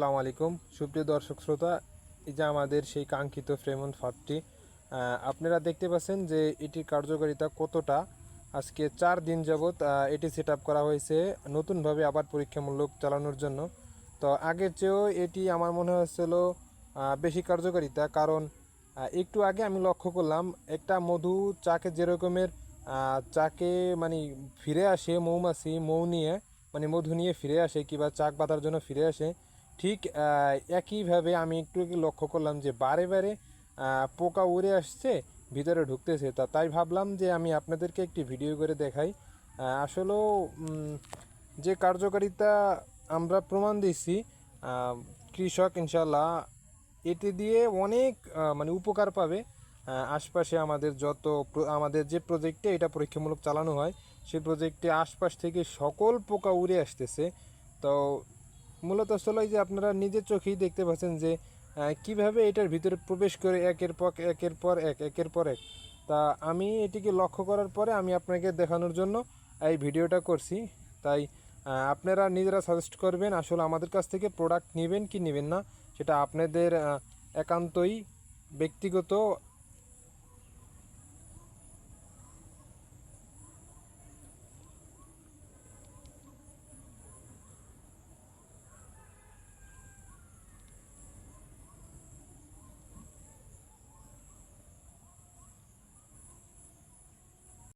আসসালামু আলাইকুম। সুপ্রিয় দর্শক শ্রোতা, এই যে আমাদের সেই কাঙ্ক্ষিত ফ্রেমন ফার্মটি আপনারা দেখতে পাচ্ছেন যে এটির কার্যকারিতা কতটা। আজকে চার দিন যাবৎ এটি সেট করা হয়েছে নতুনভাবে আবার পরীক্ষামূলক চালানোর জন্য। তো আগের চেয়েও এটি আমার মনে হচ্ছিল বেশি কার্যকারিতা, কারণ একটু আগে আমি লক্ষ্য করলাম, একটা মধু চাকে যেরকমের চাকে মানে ফিরে আসে, মৌমাছি, মৌ নিয়ে মানে মধু নিয়ে ফিরে আসে, কিংবা চাক বাঁধার জন্য ফিরে আসে ঠিক একইভাবে আমি একটু লক্ষ্য করলাম যে বারে বারে পোকা উড়ে আসছে, ভিতরে ঢুকতেছে। তা তাই ভাবলাম যে আমি আপনাদেরকে একটি ভিডিও করে দেখাই। আসলেও যে কার্যকারিতা আমরা প্রমাণ দিচ্ছি কৃষক ইনশাল্লাহ এটি দিয়ে অনেক মানে উপকার পাবে। আশপাশে আমাদের যত আমাদের যে প্রজেক্টে এটা পরীক্ষামূলক চালানো হয়, সেই প্রজেক্টে আশপাশ থেকে সকল পোকা উড়ে আসতেছে। তো মূলত আসলে যে আপনারা নিজের চোখেই দেখতে পাচ্ছেন যে কীভাবে এটার ভিতরে প্রবেশ করে একের পর একের পর এক, একের পর এক। তা আমি এটিকে লক্ষ্য করার পরে আমি আপনাকে দেখানোর জন্য এই ভিডিওটা করছি। তাই আপনারা নিজেরা সাজেস্ট করবেন আসলে আমাদের কাছ থেকে প্রোডাক্ট নেবেন কি নেবেন না, সেটা আপনাদের একান্তই ব্যক্তিগত